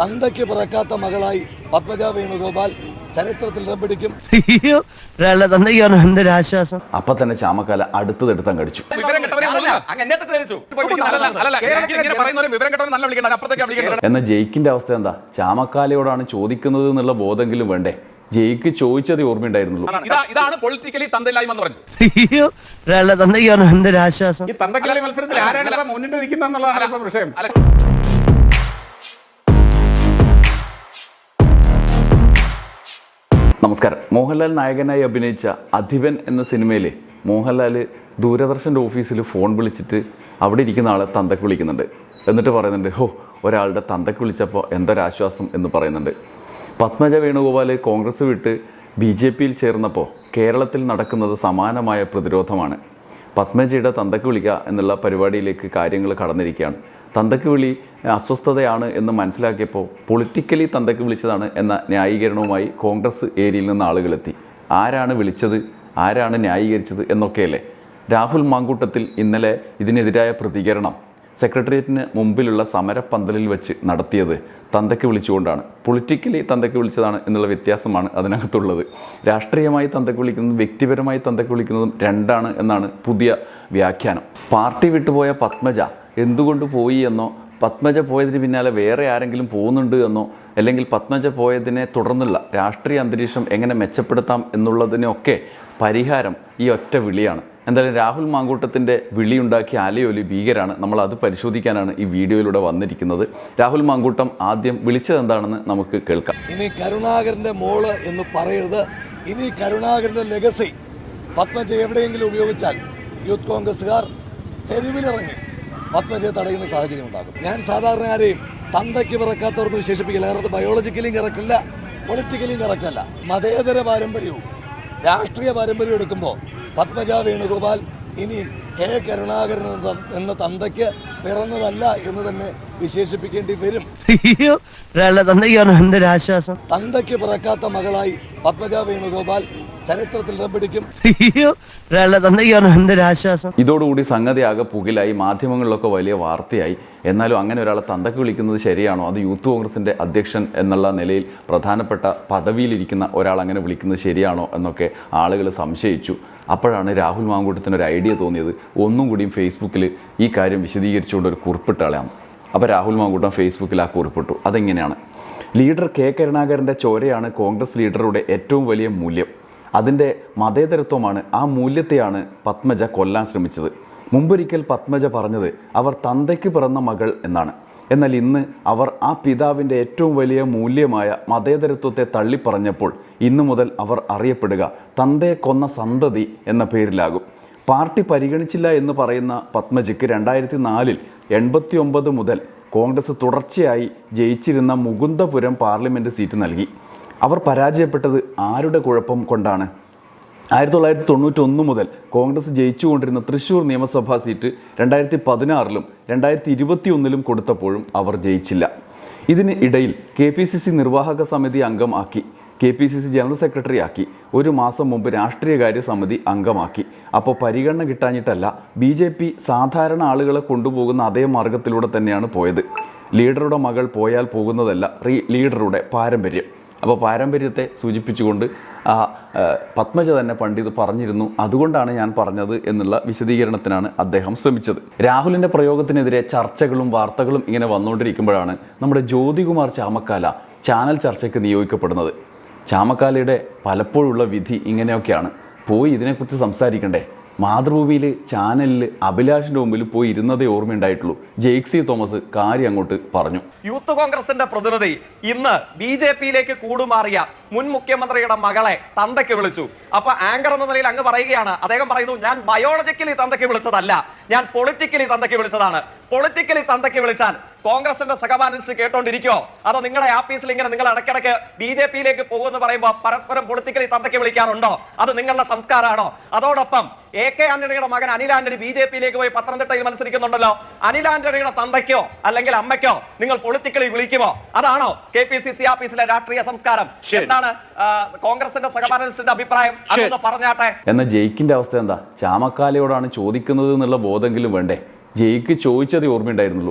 തന്തയ്ക്ക് പിറക്കാത്ത മകളായി പത്മജ വേണുഗോപാൽ ചരിത്രത്തിൽ ഇടം പിടിക്കും. അയ്യോ ഒരാളുടെ തന്തയ്ക്കാണ് എന്റെ ഒരു ആശ്വാസം. അപ്പൊ തന്നെ ചാമക്കാല അടുത്തതെടുത്തം കടിച്ചു എന്ന ജയിക്കിന്റെ അവസ്ഥ എന്താ? ചാമക്കാലയോടാണ് ചോദിക്കുന്നത് എന്നുള്ള ബോധെങ്കിലും വേണ്ടേ? ജയിക്ക് ചോദിച്ചത് ഓർമ്മയുണ്ടായിരുന്നുള്ളൂ. ഇതാ ഇതാണ് പൊളിറ്റിക്കലി തന്തയില്ലായ്മ എന്ന് പറഞ്ഞു ആശ്വാസം. ഈ തന്തക്കാലി മത്സരത്തിൽ ആരാണ് മുന്നിട്ട് നിൽക്കുന്നതെന്നുള്ളതാണ് വിഷയം. നമസ്കാരം. മോഹൻലാൽ നായകനായി അഭിനയിച്ച അധിപൻ എന്ന സിനിമയിൽ മോഹൻലാൽ ദൂരദർശന്റെ ഓഫീസിൽ ഫോൺ വിളിച്ചിട്ട് അവിടെ ഇരിക്കുന്ന ആളെ തന്തക്ക് വിളിക്കുന്നുണ്ട്. എന്നിട്ട് പറയുന്നുണ്ട് ഹോ ഒരാളുടെ തന്തക്ക് വിളിച്ചപ്പോൾ എന്തൊരാശ്വാസം എന്ന് പറയുന്നുണ്ട്. പത്മജ വേണുഗോപാൽ കോൺഗ്രസ് വിട്ട് ബി ജെ പിയിൽ ചേർന്നപ്പോൾ കേരളത്തിൽ നടക്കുന്നത് സമാനമായ പ്രതിരോധമാണ്. പത്മജയുടെ തന്തക്ക് വിളിക്കുക എന്നുള്ള പരിപാടിയിലേക്ക് കാര്യങ്ങൾ കടന്നിരിക്കുകയാണ്. തന്തക്ക് വിളി അസ്വസ്ഥതയാണ് എന്ന് മനസ്സിലാക്കിയപ്പോൾ പൊളിറ്റിക്കലി തന്തക്ക് വിളിച്ചതാണ് എന്ന ന്യായീകരണവുമായി കോൺഗ്രസ് ഏരിയയിൽ നിന്ന് ആളുകളെത്തി. ആരാണ് വിളിച്ചത്? ആരാണ് ന്യായീകരിച്ചത് എന്നൊക്കെയല്ലേ? രാഹുൽ മാങ്കൂട്ടത്തിൽ ഇന്നലെ ഇതിനെതിരായ പ്രതികരണം സെക്രട്ടേറിയറ്റിന് മുമ്പിലുള്ള സമരപ്പന്തലിൽ വെച്ച് നടത്തിയത് തന്തയ്ക്ക് വിളിച്ചുകൊണ്ടാണ്. പൊളിറ്റിക്കലി തന്തയ്ക്ക് വിളിച്ചതാണ് എന്നുള്ള വ്യത്യാസമാണ് അതിനകത്തുള്ളത്. രാഷ്ട്രീയമായി തന്തയ്ക്ക് വിളിക്കുന്നതും വ്യക്തിപരമായി തന്തയ്ക്ക് വിളിക്കുന്നതും രണ്ടാണ് എന്നാണ് പുതിയ വ്യാഖ്യാനം. പാർട്ടി വിട്ടുപോയ പത്മജ എന്തുകൊണ്ട് പോയി എന്നോ പത്മജ പോയതിന് പിന്നാലെ വേറെ ആരെങ്കിലും പോകുന്നുണ്ട് എന്നോ അല്ലെങ്കിൽ പത്മജ പോയതിനെ തുടർന്നുള്ള രാഷ്ട്രീയ അന്തരീക്ഷം എങ്ങനെ മെച്ചപ്പെടുത്താം എന്നുള്ളതിനൊക്കെ പരിഹാരം ഈ ഒറ്റ വിളിയാണ്. എന്തായാലും രാഹുൽ മാങ്കൂട്ടത്തിന്റെ വിളിയുണ്ടാക്കിയ അലയൊലി ഭീകരാണ്. നമ്മൾ അത് പരിശോധിക്കാനാണ് ഈ വീഡിയോയിലൂടെ വന്നിരിക്കുന്നത്. രാഹുൽ മാങ്കൂട്ടം ആദ്യം വിളിച്ചത് എന്താണെന്ന് നമുക്ക് കേൾക്കാം. ഇനി കരുണാകരന്റെ മോൾ എന്ന് പറയരുത്. ഇനി കരുണാകരന്റെ ലെഗസി പത്മജ എവിടെയെങ്കിലും ഉപയോഗിച്ചാൽ യൂത്ത് കോൺഗ്രസ്സുകാർ തെരുവിലിറങ്ങി. പത്മജയെ തടയുന്ന സാഹചര്യം ഉണ്ടാകും. ഞാൻ സാധാരണ ആരെയും തന്തയ്ക്ക് പിറക്കാത്തവർന്ന് വിശേഷിപ്പിക്കില്ല. കാരണം അത് ബയോളജിക്കലിയും കറക്റ്റ് അല്ല പൊളിറ്റിക്കലിയും കറക്റ്റ് അല്ല. മതേതര പാരമ്പര്യവും രാഷ്ട്രീയ പാരമ്പര്യവും എടുക്കുമ്പോൾ പത്മജ വേണുഗോപാൽ ഇനിയും കെ കരുണാകരൻ എന്ന തന്തയ്ക്ക് പിറന്നതല്ല എന്ന് തന്നെ വിശേഷിപ്പിക്കേണ്ടി വരും. തന്തയ്ക്ക് പിറക്കാത്ത മകളായി പത്മജ വേണുഗോപാൽ ചരിത്രത്തിൽ ഇതോടുകൂടി സംഗതി ആകെ പുകിലായി മാധ്യമങ്ങളിലൊക്കെ വലിയ വാർത്തയായി. എന്നാലും അങ്ങനെ ഒരാളെ തന്തക്ക് വിളിക്കുന്നത് ശരിയാണോ? അത് യൂത്ത് കോൺഗ്രസിന്റെ അധ്യക്ഷൻ എന്നുള്ള നിലയിൽ പ്രധാനപ്പെട്ട പദവിയിലിരിക്കുന്ന ഒരാൾ അങ്ങനെ വിളിക്കുന്നത് ശരിയാണോ എന്നൊക്കെ ആളുകൾ സംശയിച്ചു. അപ്പോഴാണ് രാഹുൽ മാങ്കൂട്ടത്തിന് ഒരു ഐഡിയ തോന്നിയത്. ഒന്നും കൂടിയും ഫേസ്ബുക്കിൽ ഈ കാര്യം വിശദീകരിച്ചുകൊണ്ട് ഒരു കുറിപ്പിട്ടാളാണ് അപ്പോൾ രാഹുൽ മാങ്കൂട്ടം ഫേസ്ബുക്കിൽ ആ കുറിപ്പിട്ടു. അതെങ്ങനെയാണ്? ലീഡർ കെ കരുണാകരന്റെ ചോരയാണ് കോൺഗ്രസ് ലീഡറുടെ ഏറ്റവും വലിയ മൂല്യം. അതിന്റെ മതേതരത്വമാണ് ആ മൂല്യത്തെയാണ് പത്മജ കൊല്ലാൻ ശ്രമിച്ചത്. മുമ്പൊരിക്കൽ പത്മജ പറഞ്ഞത് അവർ തന്തയ്ക്ക് പിറന്ന മകൾ എന്നാണ്. എന്നാൽ ഇന്ന് അവർ ആ പിതാവിന്റെ ഏറ്റവും വലിയ മൂല്യമായ മതേതരത്വത്തെ തള്ളിപ്പറഞ്ഞപ്പോൾ ഇന്നു മുതൽ അവർ അറിയപ്പെടുക തന്തയെ കൊന്ന സന്തതി എന്ന പേരിലാകും. പാർട്ടി പരിഗണിച്ചില്ല എന്ന് പറയുന്ന പത്മജിക്ക് രണ്ടായിരത്തി നാലിൽ എൺപത്തി ഒമ്പത് മുതൽ കോൺഗ്രസ് തുടർച്ചയായി ജയിച്ചിരുന്ന മുകുന്ദപുരം പാർലമെന്റ് സീറ്റ് നൽകി. അവർ പരാജയപ്പെട്ടത് ആരുടെ കുഴപ്പം കൊണ്ടാണ്? ആയിരത്തി തൊള്ളായിരത്തി തൊണ്ണൂറ്റി ഒന്ന് മുതൽ കോൺഗ്രസ് ജയിച്ചുകൊണ്ടിരുന്ന തൃശൂർ നിയമസഭാ സീറ്റ് രണ്ടായിരത്തി പതിനാറിലും രണ്ടായിരത്തി ഇരുപത്തി ഒന്നിലും കൊടുത്തപ്പോഴും അവർ ജയിച്ചില്ല. ഇതിന് ഇടയിൽ കെ പി സി സി നിർവാഹക സമിതി അംഗമാക്കി K P C C general secretary ആക്കി ഒരു മാസം മുമ്പ് രാഷ്ട്രീയകാര്യ സമിതി അംഗമാക്കി. അപ്പോൾ പരിഗണന കിട്ടാഞ്ഞിട്ടല്ല ബി ജെ പി സാധാരണ ആളുകളെ കൊണ്ടുപോകുന്ന അതേ മാർഗത്തിലൂടെ തന്നെയാണ് പോയത്. ലീഡറുടെ മകൾ പോയാൽ പോകുന്നതല്ല ലീഡറുടെ പാരമ്പര്യം. അപ്പോൾ പാരമ്പര്യത്തെ സൂചിപ്പിച്ചുകൊണ്ട് ആ പത്മജ തന്നെ പണ്ഡിത് പറഞ്ഞിരുന്നു. അതുകൊണ്ടാണ് ഞാൻ പറഞ്ഞത് എന്നുള്ള വിശദീകരണത്തിനാണ് അദ്ദേഹം ശ്രമിച്ചത്. രാഹുലിന്റെ പ്രയോഗത്തിനെതിരെ ചർച്ചകളും വാർത്തകളും ഇങ്ങനെ വന്നുകൊണ്ടിരിക്കുമ്പോഴാണ് നമ്മുടെ ജ്യോതികുമാർ ചാമക്കാല ചാനൽ ചർച്ചയ്ക്ക് നിയോഗിക്കപ്പെടുന്നത്. ചാമക്കാലയുടെ പലപ്പോഴുള്ള വിധി ഇങ്ങനെയൊക്കെയാണ്. പോയി ഇതിനെക്കുറിച്ച് സംസാരിക്കണ്ടേ? മാതൃഭൂമിയിൽ ചാനലിൽ അഭിലാഷിന്റെ മുമ്പിൽ പോയി ഇരുന്നതേ ഓർമ്മയുണ്ടായിട്ടുള്ളൂ. ജെയ്ക്സി തോമസ് കാര്യം അങ്ങോട്ട് പറഞ്ഞു. യൂത്ത് കോൺഗ്രസിന്റെ പ്രതിനിധി ഇന്ന് ബി ജെ പിയിലേക്ക് കൂടുമാറിയ മുൻ മുഖ്യമന്ത്രിയുടെ മകളെ തന്തയ്ക്ക് വിളിച്ചു. അപ്പൊ ആങ്കർ എന്ന നിലയിൽ അങ്ങ് പറയുകയാണ്. അദ്ദേഹം പറയുന്നു ഞാൻ ബയോളജിക്കലി തന്തയ്ക്ക് വിളിച്ചതല്ല. ഞാൻ പൊളിറ്റിക്കലി തന്തയ്ക്ക് വിളിച്ചതാണ്. പൊളിറ്റിക്കലി തന്തയ്ക്ക് വിളിച്ചാൽ കോൺഗ്രസിന്റെ സഹപാനലിസ്റ്റ് കേട്ടോണ്ടിരിക്കോ അതോ നിങ്ങളുടെ ആഫീസിൽ ഇങ്ങനെ നിങ്ങൾ ഇടയ്ക്കിടയ്ക്ക് ബി ജെ പിയിലേക്ക് പോകുമെന്ന് പറയുമ്പോൾ പരസ്പരം പൊളിറ്റിക്കലി തന്തയ്ക്ക് വിളിക്കാറുണ്ടോ? അത് നിങ്ങളുടെ സംസ്കാരമാണോ? അതോടൊപ്പം എ കെ ആന്റണിയുടെ മകൻ അനിൽ ആന്റണി ബി ജെ പിയിലേക്ക് പോയി പത്തനംതിട്ടയിൽ മത്സരിക്കുന്നുണ്ടല്ലോ. അനിൽ ആന്റണിയുടെ തന്തയ്ക്കോ അല്ലെങ്കിൽ അമ്മയ്ക്കോ നിങ്ങൾ പൊളിറ്റിക്കലി വിളിക്കുമോ? അതാണോ കെ പി സി സി ആഫീസിലെ രാഷ്ട്രീയ സംസ്കാരം? എന്താണ് ആ, കോൺഗ്രസിന്റെ സഹപാനലിസ്റ്റിന്റെ അഭിപ്രായം? അതൊന്ന് പറഞ്ഞാട്ടെ. എന്ന ജയിക്കിന്റെ അവസ്ഥ എന്താ? ചാമക്കാലയോടാണ് ചോദിക്കുന്നത് എന്നുള്ള ബോധെങ്കിലും വേണ്ടേ? ജയിക്ക് ചോദിച്ചത് ഓർമ്മയുണ്ടായിരുന്നുള്ളൂ.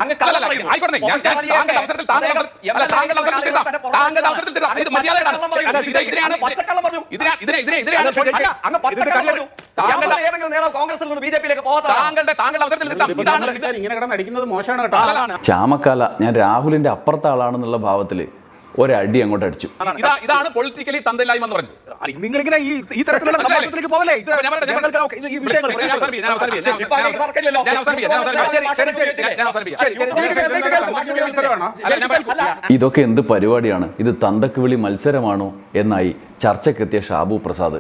ചാമക്കാല ഞാൻ രാഹുലിന്റെ അപ്പുറത്തെ ആളാണെന്നുള്ള ഭാവത്തിൽ ഒരടി അങ്ങോട്ട് അടിച്ചു. ഇതാ ഇതാണ് പൊളിറ്റിക്കലി തന്തയില്ലായ്മ എന്ന് പറഞ്ഞു നിങ്ങളിങ്ങനെ ഈ ഈ തരത്തിലുള്ള സംഭാഷണത്തിലേക്ക് പോവല്ലേ? ഇത്. ഇതൊക്കെ എന്ത് പരിപാടിയാണ്? ഇത് തന്തക്ക് വിളി മത്സരമാണോ എന്നായി. ചർച്ചയ്ക്കെത്തിയ ഷാബു പ്രസാദ്.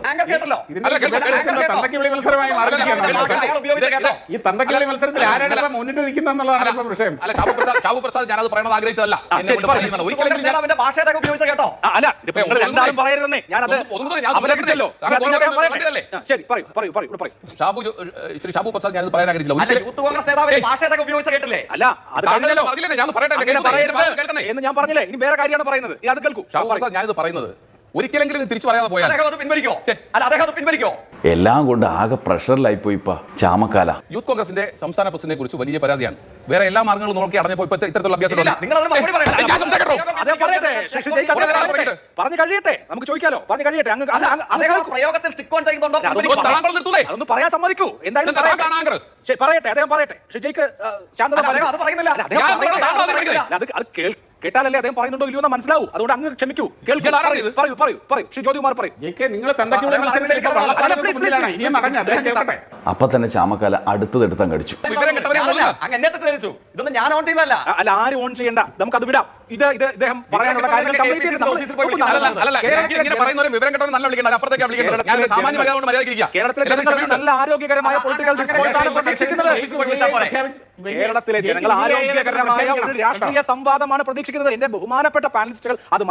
ഈ മത്സരത്തിൽ ആരാണ് മുന്നിട്ട് വിഷയം. അല്ല ഷാബു പ്രസാദ് ഷാബു പ്രസാദ് ഞാനത് പറയണത് ആഗ്രഹിച്ചതല്ല. ഷാബു ശ്രീ ഷാബു പ്രസാദ് ഞാനത് പറയാൻ ആഗ്രഹിച്ചില്ല. ഞാൻ എന്ന് പറഞ്ഞില്ലേ? ഇനി വേറെ കാര്യമാണ് പറയുന്നത്. കേൾക്കൂ. ഷാബു. പ്രസാദ് ഞാനിത് പറയുന്നത് ഒരിക്കലെങ്കിലും തിരിച്ചു പറയാതെ പോയാൽ അദ്ദേഹം അത് പിൻവലിക്കോ? അല്ല അദ്ദേഹം അത് പിൻവലിക്കോ? എല്ലാം കൊണ്ട് ആകെ പ്രഷറിലായി പോയിപ്പാ ചാമക്കാല. യൂത്ത് കോൺഗ്രസിന്റെ സംസ്ഥാന പ്രസിഡന്റിനെ കുറിച്ച് വലിയ പരാതിയാണ്. വേറെ എല്ലാ മാർഗങ്ങളും നോക്കി അടഞ്ഞപ്പോ ഇപ്പൊ ഇത്തരത്തിലുള്ള അഭ്യാസം. പറഞ്ഞു കഴിയട്ടെ. നമുക്ക് ചോദിക്കാലോ. പറഞ്ഞു കഴിയട്ടെ. കേൾക്കൂ. പ്രയോഗത്തിൽ ചെയ്യുന്നുണ്ടോ? അതൊന്ന് പറയാൻ സമ്മതിക്കൂ. എന്തായാലും പറയട്ടെ. അദ്ദേഹം പറയട്ടെ. ഷെജയ്ക്ക് ശാന്തത അത് പറയുന്നില്ല. കേട്ടാലല്ലേ അദ്ദേഹം പറയുന്നുണ്ടോ ഇല്ലയോ എന്ന് മനസ്സിലാവും. അതുകൊണ്ട് അങ്ങ് ക്ഷമിക്കൂ. കേൾക്കൂ. പറയൂ? പറയൂ ശ്രീ ജ്യോതികുമാർ പറയും. അപ്പൊ തന്നെ ചാമക്കാല അടുത്തതെടുത്ത് അങ്ങ് കടിച്ചു വിവരം കെട്ടവരെ ഞാനല്ല, ഒന്നുമില്ല. അങ്ങ് എന്നെ തെറ്റിദ്ധരിച്ചു ഇതൊന്നും ഞാൻ ഓൺ ചെയ്തതല്ല. അല്ല ആരും ഓൺ ചെയ്യണ്ട. നമുക്ക് അത് വിടാം. ഇത് ഇത് ഇദ്ദേഹം പറയാനുള്ള കേരളത്തിലെ നല്ല ആരോഗ്യകരമായ പൊളിറ്റിക്കൽ കേരളത്തിലെ ജനങ്ങൾ ആരോഗ്യകരമായ ഒരു രാഷ്ട്രീയ സംവാദമാണ് പ്രതീക്ഷിക്കുന്നത് എന്റെ ബഹുമാനപ്പെട്ട പാനലിസ്റ്റുകൾ അത്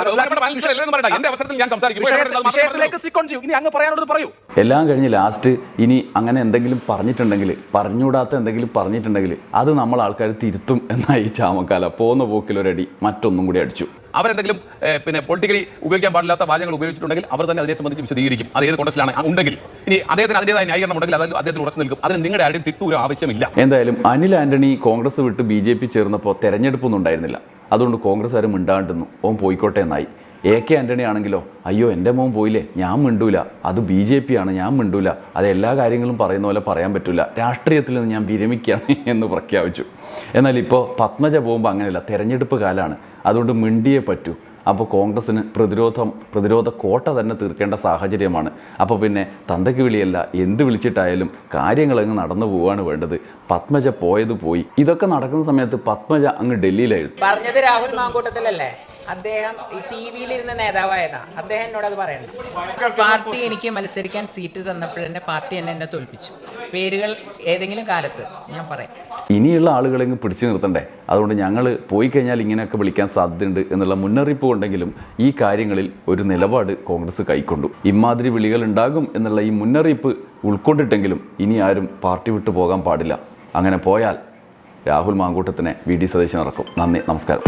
പറയൂ എല്ലാം കഴിഞ്ഞ് ലാസ്റ്റ് ഇനി അങ്ങനെ എന്തെങ്കിലും പറഞ്ഞിട്ടുണ്ടെങ്കിൽ പറഞ്ഞുകൂടാത്ത എന്തെങ്കിലും പറഞ്ഞിട്ടുണ്ടെങ്കിൽ അത് നമ്മൾ ആൾക്കാർ തിരുത്തും എന്നായി ചാമക്കാല പോകുന്ന പോക്കിലൊരടി മറ്റൊന്നും കൂടി അടിച്ചു. അവരെന്തെങ്കിലും പിന്നെ പൊളിറ്റിക്കലി ഉപയോഗിക്കാൻ പാടില്ലാത്ത വാചകങ്ങൾ ഉപയോഗിച്ചിട്ടുണ്ടെങ്കിൽ അവർ തന്നെ അതിനെ സംബന്ധിച്ച് വിശദീകരിക്കും. അത് ഏത് കോൺഗ്രസിലാണ് ഉണ്ടെങ്കിൽ. ഇനി അദ്ദേഹത്തിന് അതിന്റെതായ ന്യായീകരണം ഉണ്ടെങ്കിൽ അത് അദ്ദേഹത്തിന് ഉറച്ചു നിൽക്കും. അതിന് നിങ്ങളുടെ ആരുടെയും ഒരു ആവശ്യമില്ല. എന്തായാലും അനിൽ ആന്റണി കോൺഗ്രസ് വിട്ട് ബി ജെ പി ചേർന്നപ്പോൾ തെരഞ്ഞെടുപ്പൊന്നും ഉണ്ടായിരുന്നില്ല. അതുകൊണ്ട് കോൺഗ്രസ് ആരും മിണ്ടാണ്ടിരുന്നു ഓൻ പോയിക്കോട്ടെ എന്നായി. എ കെ ആന്റണി ആണെങ്കിലോ അയ്യോ എന്റെ മോൻ പോയില്ലേ ഞാൻ മിണ്ടൂല അത് ബി ജെ പി ആണ് ഞാൻ മിണ്ടൂല അത് എല്ലാ കാര്യങ്ങളും പറയുന്ന പോലെ പറയാൻ പറ്റില്ല രാഷ്ട്രീയത്തിൽ നിന്ന് ഞാൻ വിരമിക്കുകയാണ് എന്ന് പ്രഖ്യാപിച്ചു. എന്നാൽ ഇപ്പോൾ പത്മജ പോകുമ്പോൾ അങ്ങനെയല്ല തെരഞ്ഞെടുപ്പ് കാലമാണ് അതുകൊണ്ട് മിണ്ടിയേ പറ്റൂ. അപ്പോൾ കോൺഗ്രസ്സിന് പ്രതിരോധം പ്രതിരോധ കോട്ട തന്നെ തീർക്കേണ്ട സാഹചര്യമാണ്. അപ്പോൾ പിന്നെ തന്തയ്ക്ക് വിളിയല്ല എന്ത് വിളിച്ചിട്ടായാലും കാര്യങ്ങളങ്ങ് നടന്നു പോവുകയാണ് വേണ്ടത്. പത്മജ പോയത് പോയി. ഇതൊക്കെ നടക്കുന്ന സമയത്ത് പത്മജ അങ്ങ് ഡൽഹിയിലായിരുന്നു. പറഞ്ഞത് രാഹുൽ മാങ്കൂട്ടത്തിലല്ലേ? അദ്ദേഹം ഈ ടി വിയിലിരുന്ന നേതാവായതാ. അദ്ദേഹം എന്നോട് അത് പറയണം. പാർട്ടി എനിക്ക് മത്സരിക്കാൻ സീറ്റ് തന്നപ്പോഴെന്നെ പാർട്ടി എന്നെ എന്നെ തോൽപ്പിച്ചു. പേരുകൾ ഏതെങ്കിലും കാലത്ത് ഞാൻ പറയാം. ഇനിയുള്ള ആളുകളെങ്ങ് പിടിച്ചു നിർത്തണ്ടേ? അതുകൊണ്ട് ഞങ്ങൾ പോയി കഴിഞ്ഞാൽ ഇങ്ങനെയൊക്കെ വിളിക്കാൻ സാധ്യതയുണ്ട് എന്നുള്ള മുന്നറിയിപ്പ് ഉണ്ടെങ്കിലും ഈ കാര്യങ്ങളിൽ ഒരു നിലപാട് കോൺഗ്രസ് കൈക്കൊണ്ടു. ഇമാതിരി വിളികൾ ഉണ്ടാകും എന്നുള്ള ഈ മുന്നറിയിപ്പ് ഉൾക്കൊണ്ടിട്ടെങ്കിലും ഇനി ആരും പാർട്ടി വിട്ടു പോകാൻ പാടില്ല. അങ്ങനെ പോയാൽ രാഹുൽ മാങ്കൂട്ടത്തിനെ വി ഡി സതീശൻ ഇറക്കും. നന്ദി നമസ്കാരം.